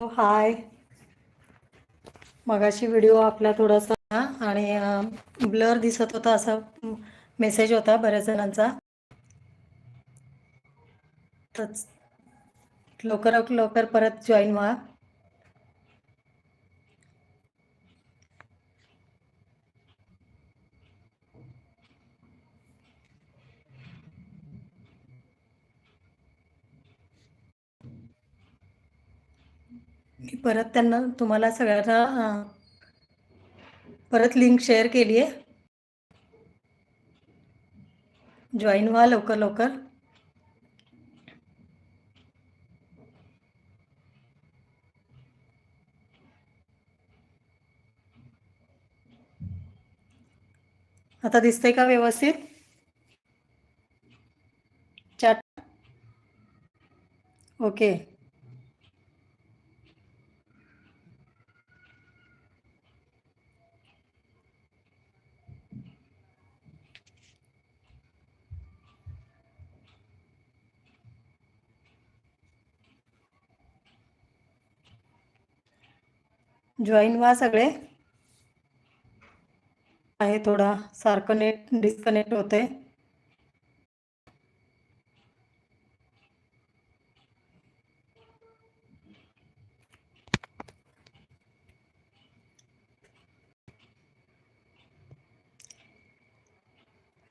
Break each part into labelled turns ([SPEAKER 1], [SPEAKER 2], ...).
[SPEAKER 1] हाय. मगाशी व्हिडिओ आपला थोडासा आणि ब्लर दिसत होता असा मेसेज होता बऱ्याच जणांचा. लवकरात लवकर परत जॉईन व्हा मी परत त्यांना तुम्हाला सगळ्यांना परत लिंक शेअर केली आहे. जॉईन व्हा लवकर लवकर. आता दिसतंय का व्यवस्थित? चॅट ओके जॉईन व्हा सगळे. आहे थोडा सारखं नेट डिस्कनेक्ट होते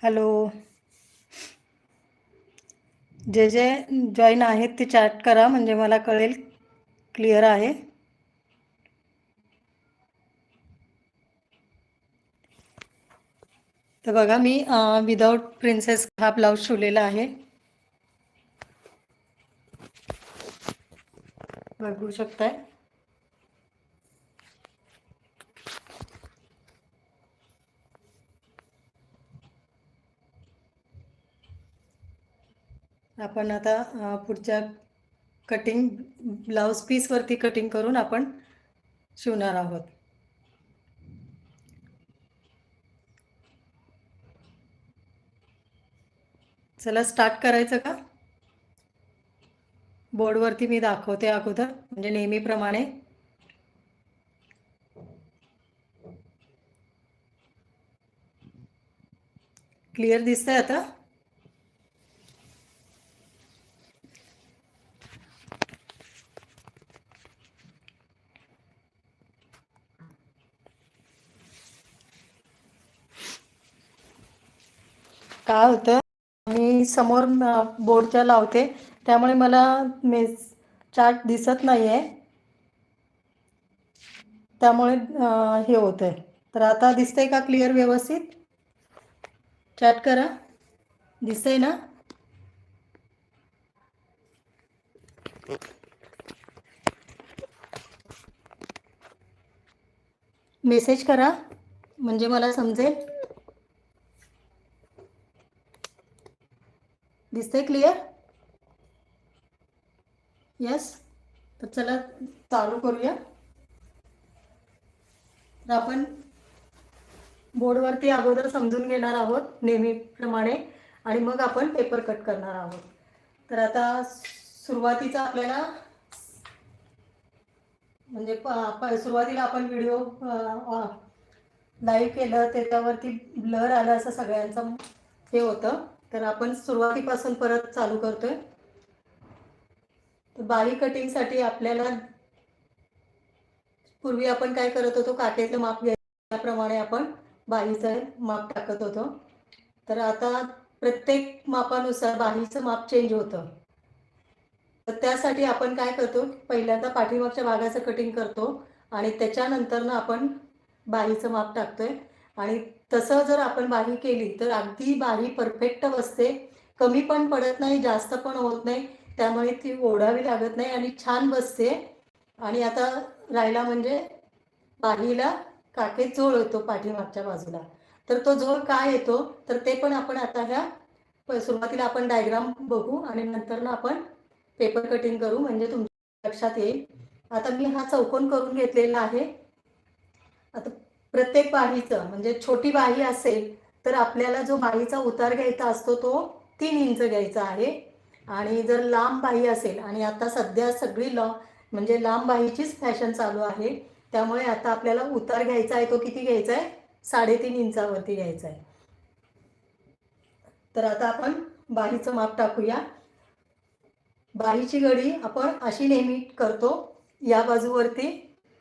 [SPEAKER 1] हॅलो जे जे जॉईन आहेत ते चॅट करा म्हणजे मला कळेल क्लिअर आहे. तर बघा मी विदाऊट प्रिन्सेस हा ब्लाऊज शिवलेला आहे. बघू शकताय. आपण आता पुढच्या कटिंग ब्लाऊज पीसवरती कटिंग करून आपण शिवणार आहोत. चला स्टार्ट करायचं का? बोर्डवरती मी दाखवते अगोदर म्हणजे नेहमीप्रमाणे. क्लिअर दिसतंय आता? काय होतं? मी समोर बोर्डच्या लावते. त्यामुळे मला मेस चार्ट दिसत नाही आहे त्यामुळे हे होत आहे तर आता दिसतंय का क्लिअर व्यवस्थित? चॅट करा. दिसतंय ना? मेसेज करा. म्हणजे मला समजेल. दिसतंय क्लिअर यस तर चला चालू करूया. तर आपण बोर्डवरती अगोदर समजून घेणार आहोत नेहमीप्रमाणे आणि मग आपण पेपर कट करणार आहोत. तर आता सुरुवातीचा आपल्याला म्हणजे सुरुवातीला आपण व्हिडिओ लाईव्ह केलं त्याच्यावरती ब्लर आलं असं सगळ्यांचं हे होतं. तर आपण सुरुवातीपासून परत चालू करतोय. तर बाही कटिंगसाठी आपल्याला पूर्वी आपण काय करत होतो काटेचं माप घ्यायचं आपण बाहीचं माप टाकत होतो. तर आता प्रत्येक मापानुसार बाहीचं माप चेंज होतं. तर त्यासाठी आपण काय करतो पहिल्यांदा पाठीमागच्या भागाचं कटिंग करतो आणि त्याच्यानंतर ना आपण बाहीचं माप टाकतोय आणि तसं जर आपण बाही केली तर अगदी बाही परफेक्ट बसते कमी पण पडत नाही जास्त पण होत नाही त्यामुळे ती ओढावी लागत नाही आणि छान बसते. आणि आता राहिला म्हणजे बाहीला काके झोळ येतो पाठीमागच्या बाजूला. तर तो झोळ काय येतो? तर ते पण आपण आता ह्या सुरुवातीला आपण डायग्राम बघू आणि नंतर ना आपण पेपर कटिंग करू म्हणजे तुमच्या लक्षात येईल. आता मी हा चौकोन करून घेतलेला आहे. आता प्रत्येक बाहीचं म्हणजे छोटी बाही असेल तर आपल्याला जो बाहीचा उतार घ्यायचा असतो तो तीन इंच घ्यायचा आहे. आणि जर लांब बाही असेल आणि आता सध्या सगळी लॉ म्हणजे लांब बाहीचीच फॅशन चालू आहे त्यामुळे आता आपल्याला उतार घ्यायचा आहे तो किती घ्यायचा आहे? साडेतीन इंचावरती घ्यायचा आहे. तर आता आपण बाहीचं माप टाकूया. बाहीची घडी आपण अशी नेहमी करतो या बाजूवरती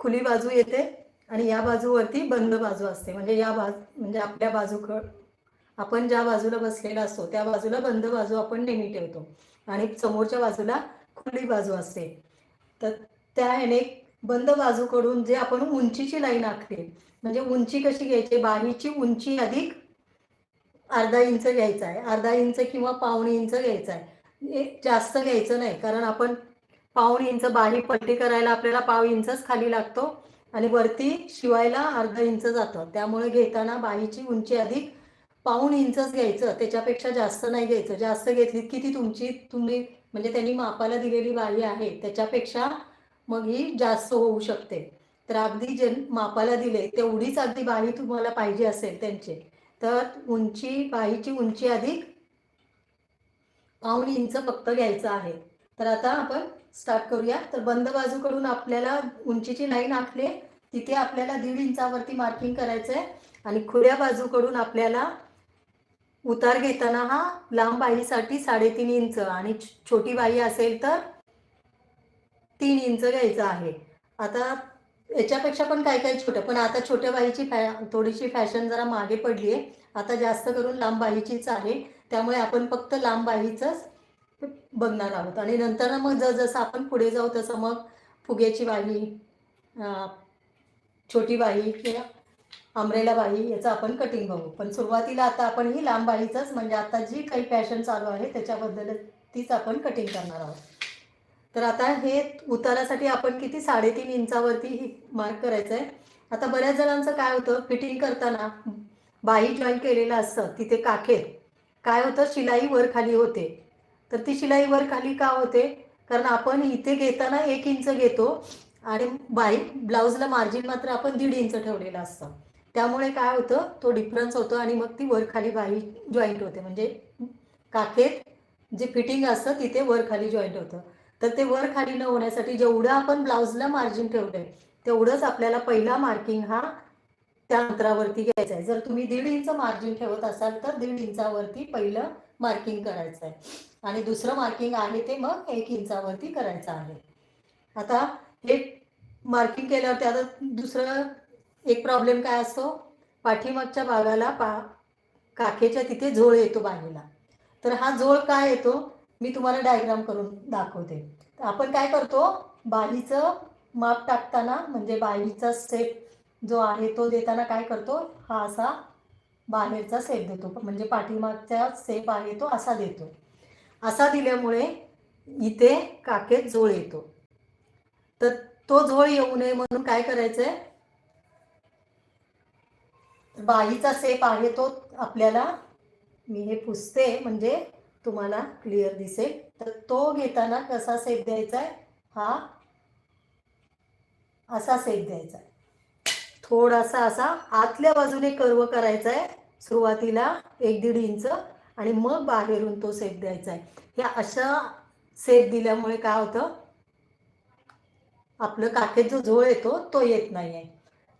[SPEAKER 1] खुली बाजू येते आणि या बाजूवरती बंद बाजू असते. म्हणजे या बाजू म्हणजे आपल्या बाजूकड आपण ज्या बाजूला बसलेला असतो त्या बाजूला बंद बाजू आपण नेहमी ठेवतो. आणि समोरच्या बाजूला खुली बाजू असते. तर त्या ह्याने बंद बाजूकडून जे आपण उंचीची लाईन आखली म्हणजे उंची कशी घ्यायची? बाहीची उंची अधिक अर्धा इंच घ्यायचा आहे. अर्धा इंच किंवा पाऊण इंच घ्यायचा आहे. हे जास्त घ्यायचं नाही. कारण आपण पाऊण इंच बाही पट्टी करायला आपल्याला पाव इंचच खाली लागतो. आणि वरती शिवायला अर्ध इंच जातं. त्यामुळे घेताना बाहीची उंची अधिक पाऊण इंचच घ्यायचं. त्याच्यापेक्षा जास्त नाही घ्यायचं. जास्त घेतली की ती तुमची तुम्ही म्हणजे त्यांनी मापाला दिलेली बाही आहे. त्याच्यापेक्षा मग ही जास्त होऊ शकते. तर अगदी जे मापाला दिले तेवढीच अगदी बाही तुम्हाला पाहिजे असेल त्यांचे. तर उंची बाहीची उंची अधिक पाऊण इंच फक्त घ्यायचं आहे. तर आता आपण स्टार्ट करूया तर बंद बाजूकडून आपल्याला उंचीची लाईन आखली तिथे आपल्याला दीड इंचावरती मार्किंग करायचं आहे आणि खुल्या बाजूकडून आपल्याला उतार घेताना हा लांब बाहीसाठी साडेतीन इंच आणि छोटी बाई असेल तर तीन इंच घ्यायचं आहे. आता याच्यापेक्षा पण काय काय छोटं पण आता छोट्या बाईची फॅ थोडीशी फॅशन जरा मागे पडली आहे आता जास्त करून लांब बाईचीच आहे. त्यामुळे आपण फक्त लांब बाहीचंच बघणार आहोत. आणि नंतर मग जसं आपण पुढे जाऊ तसं मग फुग्याची बाही छोटी बाही किंवा आंब्रेला बाही याचं आपण कटिंग बघू. पण सुरुवातीला आता आपण ही लांब बाहीचंच म्हणजे आता जी काही फॅशन चालू आहे त्याच्याबद्दल तीच आपण कटिंग करणार आहोत. तर आता हे उतारासाठी आपण किती साडेतीन इंचावरती मार्क करायचं आहे आता बऱ्याच जणांचं काय होतं फिटिंग करताना बाही जॉईन केलेलं असतं तिथे काखेत. काय होतं शिलाई वर खाली होते. तर ती शिलाई वर खाली का होते? कारण आपण इथे घेताना एक इंच घेतो आणि बाई ब्लाऊजला मार्जिन मात्र आपण दीड इंच ठेवलेलं असतं. त्यामुळे काय होतं? तो डिफरन्स होतो आणि मग ती वर खाली बाई जॉईंट होते. म्हणजे काखेत जे फिटिंग असतं तिथे वर खाली जॉईंट होतं. तर ते वर खाली न होण्यासाठी जेवढं आपण ब्लाऊजला मार्जिन ठेवलंय तेवढंच आपल्याला पहिला मार्किंग हा त्या अंतरावरती घ्यायचं आहे. जर तुम्ही दीड इंच मार्जिन ठेवत असाल तर दीड इंचावरती पहिलं मार्किंग करायचं आहे. आणि दुसरं मार्किंग आहे ते मग एक इंचावरती करायचं आहे. आता हे मार्किंग केल्यावरती आता दुसरं एक प्रॉब्लेम काय असतो? पाठीमागच्या भागाला पा काखेच्या तिथे झोळ येतो बाहेरला तर हा झोळ काय येतो? मी तुम्हाला डायग्राम करून दाखवते. आपण काय करतो? बाहीचं माप टाकताना म्हणजे बाहीचा सेप जो आहे तो देताना काय करतो? हा असा बाहेरचा सेप देतो. म्हणजे पाठीमागचा सेप आहे तो असा देतो. असा दिल्यामुळे इथे काकेत झोळ येतो. तर तो झोळ येऊ नये म्हणून काय करायचंय? बाईचा सेप आहे तो आपल्याला मी हे पुसते म्हणजे तुम्हाला क्लिअर दिसेल. तर तो घेताना कसा सेप द्यायचा आहे हा असा सेप द्यायचा आहे थोडासा असा आतल्या बाजूने कर्व करायचा आहे सुरुवातीला एक दीड इंच आणि मग बाहेरून तो सेप द्यायचा आहे ह्या अशा सेप दिल्यामुळे काय होतं? आपलं काखेत जो झोळ येतो तो येत नाही आहे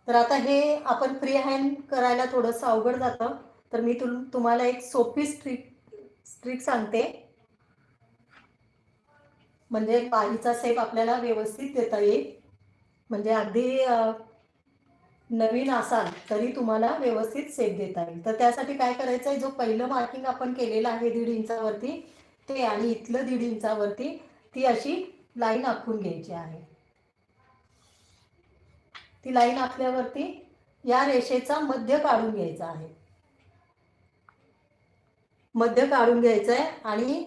[SPEAKER 1] तर आता हे आपण फ्री हँड करायला थोडंसं अवघड जातं. तर मी तुम तुम्हाला एक सोपी स्ट्रिक स्ट्रिक सांगते. म्हणजे बाईचा सेप आपल्याला व्यवस्थित देता येईल. म्हणजे अगदी नवीन असाल तरी तुम्हाला व्यवस्थित सेप देता येईल. तर त्यासाठी काय करायचं आहे जो पहिलं मार्किंग आपण केलेलं आहे दीड इंचावरती ते आणि इथलं दीड इंचावरती ती अशी लाईन आखून घ्यायची आहे. ती लाईन आखल्यावरती या रेषेचा मध्य काढून घ्यायचा आहे. मध्य काढून घ्यायचं आहे आणि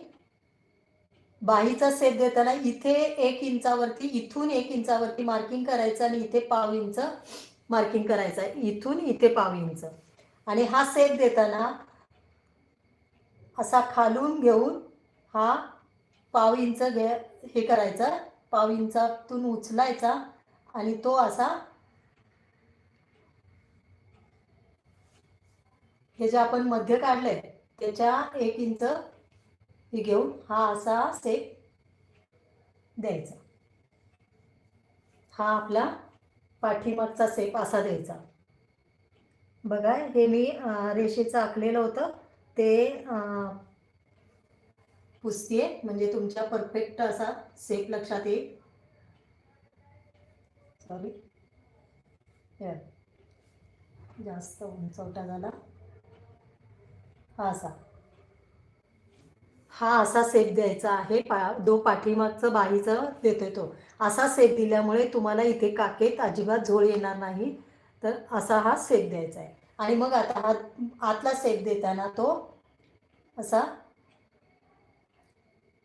[SPEAKER 1] बाहीचा सेप देताना इथे एक इंचावरती इथून एक इंचावरती मार्किंग करायचं आणि इथे पाव इंच मार्किंग करायचं आहे. इथून इथे पाव इंच. आणि हा सेप देताना असा खालून घेऊन हा पाव इंच घे हे करायचा. पाव इंचातून उचलायचा आणि तो असा हे जे आपण मध्य काढलंय त्याच्या एक इंच हे घेऊन हा असा सेक द्यायचा. हा आपला पाठीमागचा सेप असा द्यायचा. बघा हे मी रेषेचं आखलेलं होतं. ते अं, पुसतीये म्हणजे तुमच्या परफेक्ट असा सेप लक्षात येईल. सॉरी जास्त उंचवटा झाला. हा असा. हा असा सेप द्यायचा आहे. पा दो पाठीमागचं बाहीचं देतोय तो. असा सेप दिल्यामुळे तुम्हाला इथे काकेत अजिबात झोळ येणार नाही. तर असा हा सेप द्यायचा आहे. आणि मग आता हा आतला सेप देताना तो असा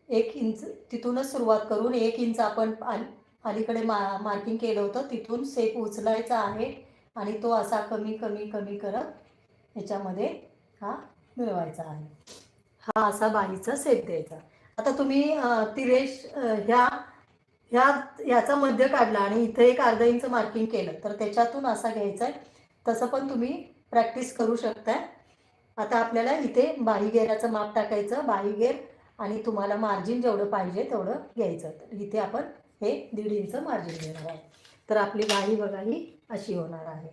[SPEAKER 1] एक इंच तिथूनच सुरुवात करून एक इंच आपण अलीकडे मा मार्किंग केलं होतं. तिथून सेप उचलायचा आहे आणि तो असा कमी कमी कमी करत ह्याच्यामध्ये हा मिळवायचा आहे. हा असा बाईचा सेप द्यायचा. आता तुम्ही तिरेश ह्या ह्या ह्याचा मध्य काढला आणि इथे एक अर्धा इंच मार्किंग केलं. तर त्याच्यातून असा घ्यायचा आहे तसं पण तुम्ही प्रॅक्टिस करू शकताय. आता आपल्याला इथे बाहीगेराचं माप टाकायचं बाहीगेर आणि तुम्हाला मार्जिन जेवढं पाहिजे तेवढं घ्यायचं. तर इथे आपण हे दीड इंच मार्जिन घेणार आहे तर आपली बाही बघा ही अशी होणार आहे.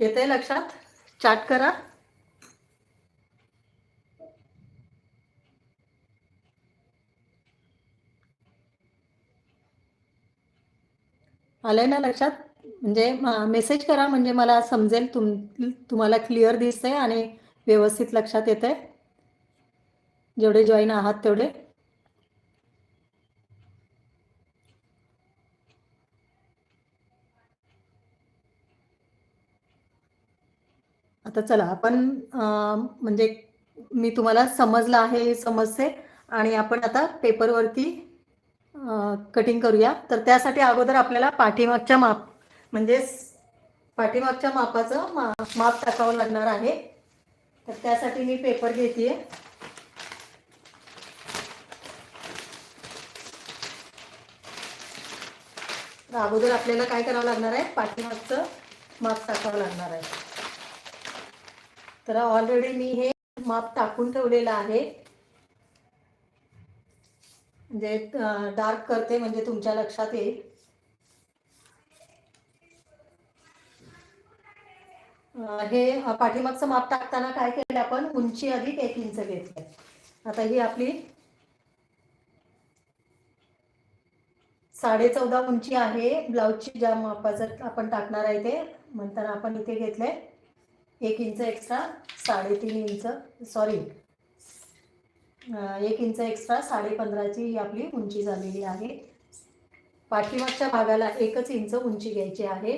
[SPEAKER 1] येते लक्षात? चाट करा. आलंय ना लक्षात? म्हणजे मेसेज करा म्हणजे मला समजेल तुम तुम्हाला क्लिअर दिसतंय आणि व्यवस्थित लक्षात येतंय. जेवढे जॉईन आहात तेवढे. आता चला आपण म्हणजे मी तुम्हाला समजलं आहे हे समजते आणि आपण आता पेपरवरती कटिंग करूया. तर त्यासाठी अगोदर आपल्याला पाठीमागच्या माप म्हणजे पाठीमागच्या मापाचं मा माप टाकावं लागणार आहे. तर त्यासाठी मी पेपर घेते तर अगोदर आपल्याला काय करावं लागणार आहे? पाठीमागचं माप टाकावं लागणार आहे. तर ऑलरेडी मी हे माप टाकून ठेवलेलं आहे. म्हणजे डार्क करते म्हणजे तुमच्या लक्षात येईल. हे पाठीमागचं माप टाकताना काय केलं आपण? उंची अधिक एक इंच घेतलंय. आता ही आपली साडे चौदा उंची आहे. ब्लाऊजची ज्या मापाचं आपण टाकणार आहे ते म्हणताना आपण इथे घेतलंय. एक इंच एक्स्ट्रा साडेतीन इंच सॉरी एक इंच एक्स्ट्रा साडे पंधराची ही आपली उंची झालेली आहे. पाठीमागच्या भागाला एकच इंच उंची घ्यायची आहे.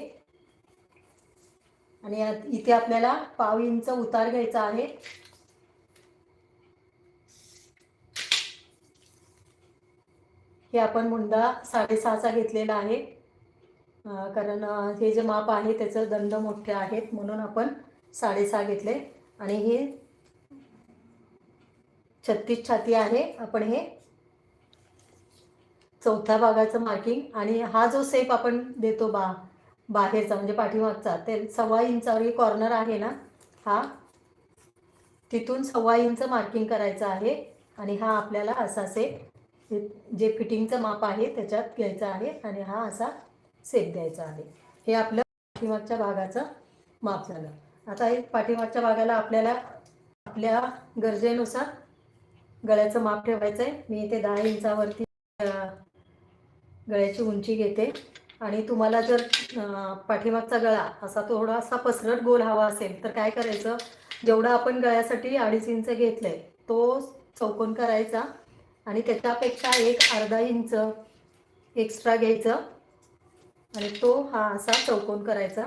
[SPEAKER 1] आणि इथे आपल्याला पाव इंच उतार घ्यायचा आहे. हे आपण मुंडा साडेसहाचा घेतलेला आहे. कारण हे जे माप आहे त्याचं दंड मोठे आहेत म्हणून आपण साडेसहा घेतले. आणि हे छत्तीस छाती आहे. आपण हे चौथ्या भागाचं मार्किंग आणि हा जो सेप आपण देतो बा बाहेरचा म्हणजे पाठीमागचा ते सव्वा इंचावर कॉर्नर आहे ना हा. तिथून सव्वा इंच मार्किंग करायचं आहे आणि हा आपल्याला असा सेप जे फिटिंगचं माप आहे त्याच्यात घ्यायचा आहे आणि हा असा सेप द्यायचा आहे. हे आपलं पाठीमागच्या भागाचं माप झालं. आता हे पाठीमागच्या भागाला आपल्याला आपल्या गरजेनुसार गळ्याचं माप ठेवायचं आहे मी इथे दहा इंचावरती गळ्याची उंची घेते. आणि तुम्हाला जर पाठीमागचा गळा असा थोडासा पसरट गोल हवा असेल तर काय करायचं? जेवढा आपण गळ्यासाठी अडीच इंच घेतलंय तो चौकोन करायचा. आणि त्याच्यापेक्षा एक अर्धा इंच एक्स्ट्रा घ्यायचं. आणि तो हा असा चौकोन करायचा.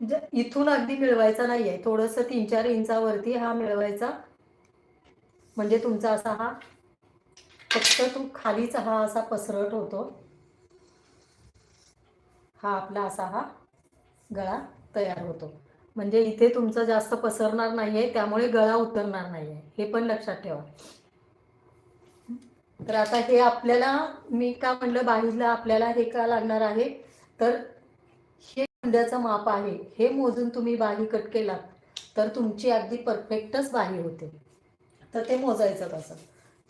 [SPEAKER 1] ज इथून अगदी मिळवायचा नाही आहे थोडंसं तीन चार इंचावरती हा मिळवायचा. म्हणजे तुमचा असा हा फक्त तू खालीच हा असा पसरट होतो. हा आपला असा हा गळा तयार होतो. म्हणजे इथे तुमचं जास्त पसरणार नाही आहे त्यामुळे गळा उतरणार नाही आहे हे पण लक्षात ठेवा. तर आता हे आपल्याला मी का म्हणलं बाहीला आपल्याला हे का लागणार आहे? तर हे कुंड्याचं माप आहे. हे मोजून तुम्ही बाही कट केलात तर तुमची अगदी परफेक्टच बाही होते. तर ते मोजायचं कसं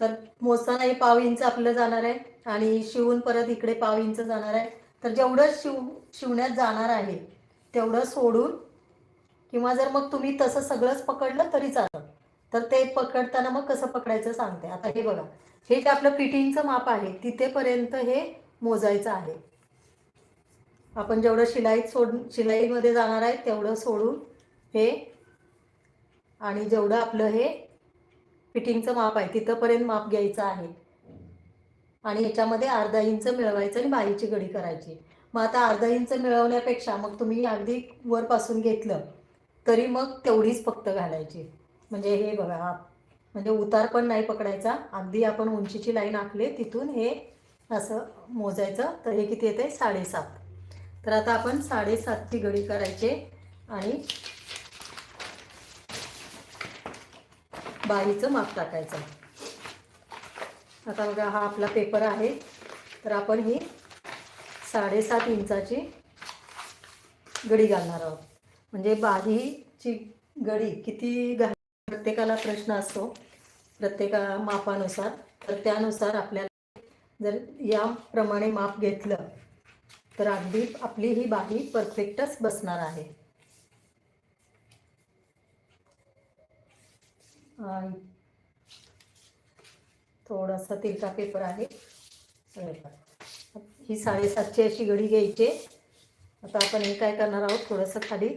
[SPEAKER 1] तर मोजताना हे पाव इंच आपलं जाणार आहे आणि शिवून परत इकडे पाव इंच जाणार आहे. तर जेवढं शिव शिवण्यात जाणार आहे तेवढं सोडून किंवा जर मग तुम्ही तसं सगळंच पकडलं तरी चालेल तर ते पकडताना मग कसं पकडायचं सांगते. आता हे बघा हे जे आपलं फिटिंगचं माप आहे तिथेपर्यंत हे मोजायचं आहे. आपण जेवढं शिलाईत सोड शिलाईमध्ये जाणार आहे तेवढं सोडून हे आणि जेवढं आपलं हे फिटिंगचं माप आहे तिथंपर्यंत माप घ्यायचं आहे. आणि याच्यामध्ये अर्धा इंच मिळवायचं आणि बाईची गडी करायची. मग आता अर्धा इंच मिळवण्यापेक्षा मग तुम्ही अगदी वरपासून घेतलं तरी मग तेवढीच फक्त घालायची. म्हणजे हे बघा हा. म्हणजे उतार पण नाही पकडायचा. अगदी आपण उंचीची लाईन आखली तिथून हे असं मोजायचं. तर हे किती येते साडेसात. तर आता आपण साडेसातची घडी करायची आणि बाईचं माप टाकायचं. आता बघा हा आपला पेपर आहे. तर आपण ही साडेसात इंचाची गडी घालणार आहोत. म्हणजे बाहीची गडी किती घाल प्रत्येकाला प्रश्न असतो प्रत्येका मापानुसार. तर त्यानुसार आपल्याला जर याप्रमाणे माप घेतलं तर अगदी आपली ही बाही परफेक्टच बसणार आहे. थोडासा तिरका पेपर आहे. ही साडेसातची अशी घडी घ्यायची. आता आपण हे काय करणार आहोत? थोडंसं खाली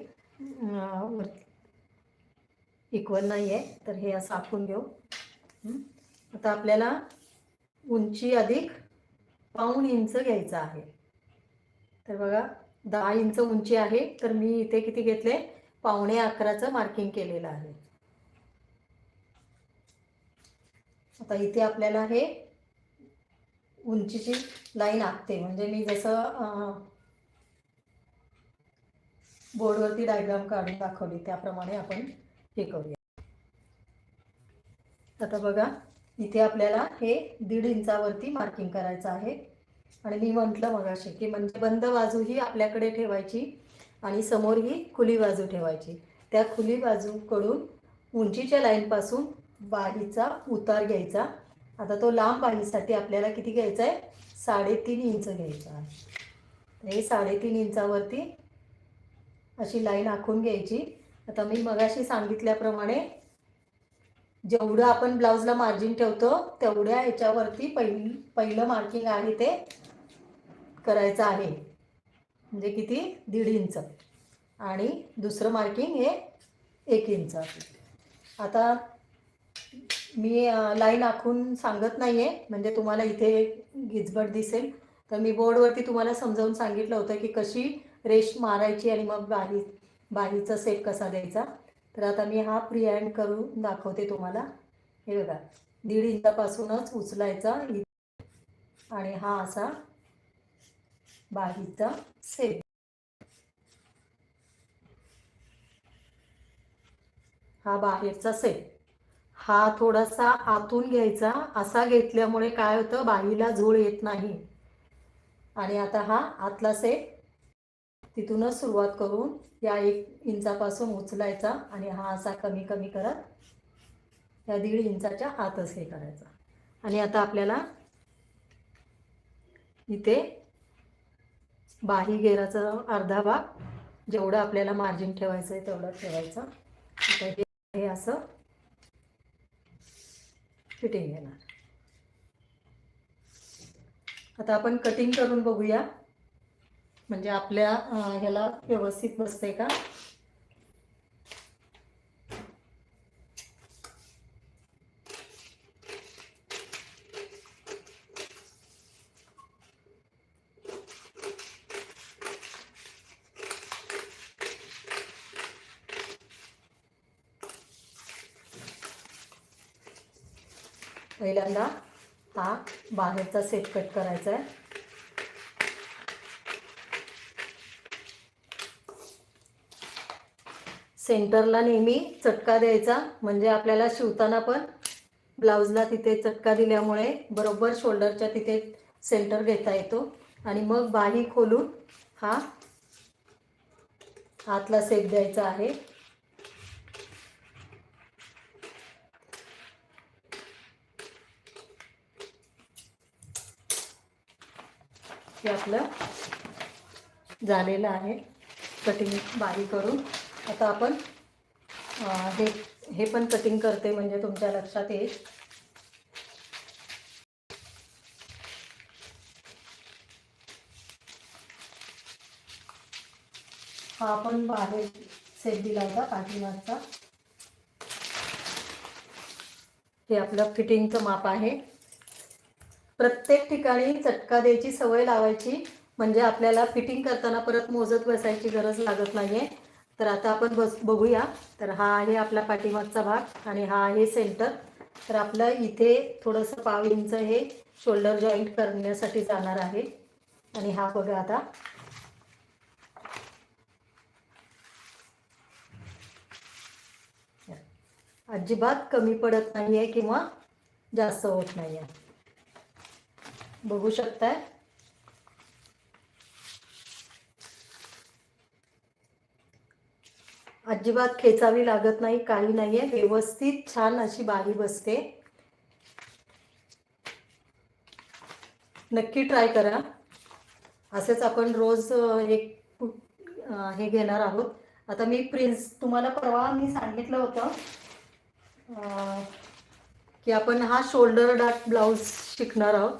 [SPEAKER 1] इक्वल नाही आहे तर हे असं आखून घेऊ. आता आपल्याला उंची अधिक पाऊण इंच घ्यायचं आहे. तर बघा दहा इंच उंची आहे तर मी इथे किती घेतले? पावणे अकराचं मार्किंग केलेलं आहे. आता इथे आपल्याला हे उंचीची लाईन आखते. म्हणजे मी जसं बोर्डवरती डायग्राम काढून दाखवली त्याप्रमाणे आपण हे करूया. आता बघा इथे आपल्याला हे दीड इंचावरती मार्किंग करायचं आहे. आणि मी म्हटलं मगाशी की म्हणजे बंद बाजू ही आपल्याकडे ठेवायची आणि समोर ही खुली बाजू ठेवायची. त्या खुली बाजूकडून उंचीच्या लाईनपासून बाहीचा उतार घ्यायचा. आता तो लांब बाहीसाठी आपल्याला किती घ्यायचा आहे? साडेतीन इंच घ्यायचा आहे. हे साडेतीन इंचावरती अशी लाईन आखून घ्यायची. आता मी मगाशी सांगितल्याप्रमाणे जेवढं आपण ब्लाऊजला मार्जिन ठेवतो तेवढ्या ह्याच्यावरती पहिल पहिलं मार्किंग आहे ते करायचं आहे. म्हणजे किती? दीड इंच. आणि दुसरं मार्किंग हे एक इंच. आहे आता मी लाईन आखून सांगत नाही आहे म्हणजे तुम्हाला इथे गिजबट दिसेल. तर मी बोर्डवरती तुम्हाला समजावून सांगितलं होतं की कशी रेश मारायची आणि मग बाही बाहीचा सेप कसा द्यायचा. तर आता मी हा प्री हँड करून दाखवते तुम्हाला. हे बघा दीड इंचापासूनच उचलायचा आणि हा असा बाहीचा सेप हा बाहेरचा सेप हा थोडासा आतून घ्यायचा. असा घेतल्यामुळे काय होतं? बाहीला झोळ येत नाही. आणि आता हा आतला सेट तिथूनच सुरुवात करून या एक इंचापासून उचलायचा आणि हा असा कमी कमी करत या दीड इंचाच्या आतच हे करायचा. आणि आता आपल्याला इथे बाही घेराचा अर्धा भाग जेवढं आपल्याला मार्जिन ठेवायचं आहे तेवढं ठेवायचं. हे असं फिटिंग येणार आता आपण कटिंग करून बघूया. म्हणजे आपल्या ह्याला व्यवस्थित बसते का पहिल्यांदा हा बाहेरचा सेट कट करायचा आहे. सेंटरला नेहमी चटका द्यायचा म्हणजे आपल्याला शिवताना पण ब्लाऊजला तिथे चटका दिल्यामुळे बरोबर शोल्डरच्या तिथे सेंटर घेता येतो. आणि मग बाही खोलून हा आतला सेट द्यायचा आहे. हे आपलं झालेलं आहे. कटिंग बारीक करून. आता आपण हे हे पण कटिंग करते म्हणजे तुमच्या लक्षात येईल. हा आपण बाहेर सेट दिला होता पाठीमागचा. हे आपलं फिटिंगचं माप आहे. प्रत्येक ठिकाणी चटका द्यायची सवय लावायची. म्हणजे आपल्याला फिटिंग करताना परत मोजत बसायची गरज लागत नाहीये. तर आता आपण बस बघूया. तर हा आहे आपला पाठीमागचा भाग आणि हा आहे सेंटर. तर आपलं इथे थोडंसं पाव इंच हे शोल्डर जॉईंट करण्यासाठी जाणार आहे. आणि हा बघा आता. अजिबात कमी पडत नाहीये किंवा जास्त होत नाही आहे बघू शकताय. अजिबात खेचावी लागत नाही काही नाहीये. व्यवस्थित छान अशी बाही बसते. नक्की ट्राय करा. असेच आपण रोज एक हे घेणार आहोत. आता मी प्रिन्स तुम्हाला परवा मी सांगितलं होतं की आपण हा शोल्डर डार्क ब्लाऊज शिकणार आहोत.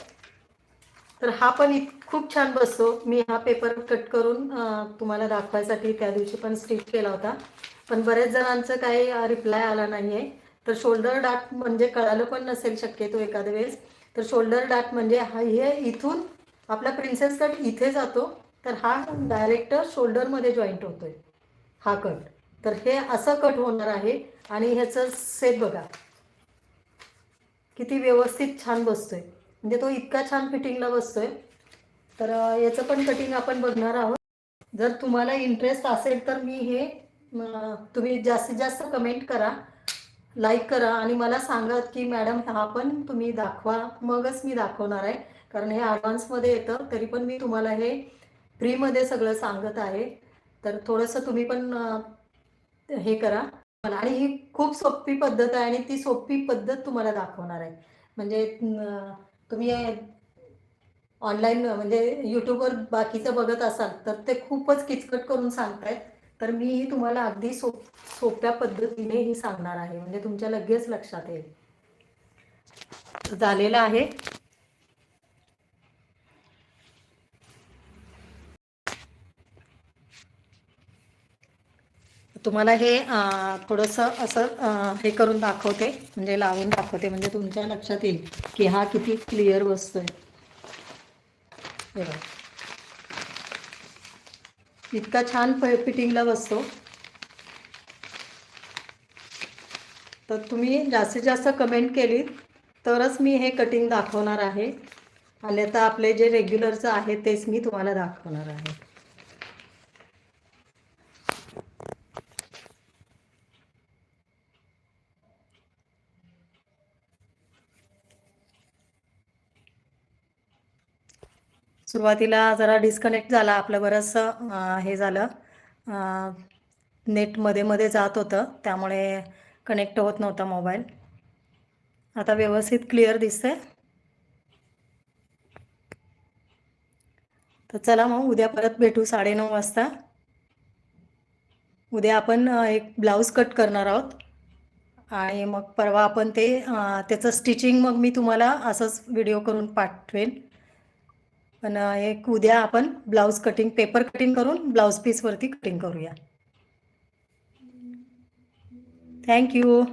[SPEAKER 1] तर हा पण इत खूप छान बसतो. मी हा पेपर कट करून तुम्हाला दाखवायसाठी त्या दिवशी पण स्टिच केला होता. पण बऱ्याच जणांचं काही रिप्लाय आला नाही आहे तर शोल्डर डाट म्हणजे कळालं पण नसेल शक्यतो एखाद्या वेळेस. तर शोल्डर डाट म्हणजे हा हे इथून आपला प्रिन्सेस कट इथे जातो. तर हा डायरेक्ट शोल्डरमध्ये जॉईंट होतोय. हा कट तर हे असं कट होणार आहे. आणि ह्याचं सेट बघा. किती व्यवस्थित छान बसतोय. म्हणजे तो इतका छान फिटिंगला बसतोय. तर याचं पण कटिंग आपण बघणार आहोत. जर तुम्हाला इंटरेस्ट असेल तर मी हे तुम्ही जास्तीत जास्त कमेंट करा लाईक करा आणि मला सांगा की मॅडम हा पण तुम्ही दाखवा मगच मी दाखवणार आहे. कारण हे ॲडव्हान्समध्ये येतं तरी पण मी तुम्हाला हे फ्रीमध्ये सगळं सांगत आहे. तर थोडंसं तुम्ही पण हे करा. आणि ही खूप सोपी पद्धत आहे आणि ती सोपी पद्धत तुम्हाला दाखवणार आहे. म्हणजे तुम्ही ऑनलाईन म्हणजे यूट्यूबवर बाकीचं बघत असाल तर ते खूपच किचकट करून सांगतायत. तर मीही तुम्हाला अगदी सोप सोप्या पद्धतीने ही सांगणार आहे. म्हणजे तुमच्या लगेच लक्षात येईल. झालेलं आहे. तुम्हाला हे थोडंसं असं हे करून दाखवते म्हणजे लावून दाखवते म्हणजे तुमच्या लक्षात येईल की हा किती क्लिअर बसतोय इतका छान फिटिंगला बसतो. तर तुम्ही जास्तीत जास्त कमेंट केली तरच मी हे कटिंग दाखवणार आहे. आणि आता आपले जे रेग्युलरचं आहे तेच मी तुम्हाला दाखवणार आहे. सुरुवातीला जरा डिस्कनेक्ट झाला आपलं बरंचसं हे झालं. नेटमध्ये मध्ये जात होतं त्यामुळे कनेक्ट होत नव्हता मोबाईल आता व्यवस्थित क्लिअर दिसतंय. तर चला मग उद्या परत भेटू साडेनऊ वाजता. उद्या आपण एक ब्लाऊज कट करणार आहोत. आणि मग परवा आपण ते त्याचं स्टिचिंग मग मी तुम्हाला असंच व्हिडिओ करून पाठवेन. पण एक उद्या आपण ब्लाऊज कटिंग पेपर कटिंग करून ब्लाऊज पीसवरती कटिंग करूया. Thank you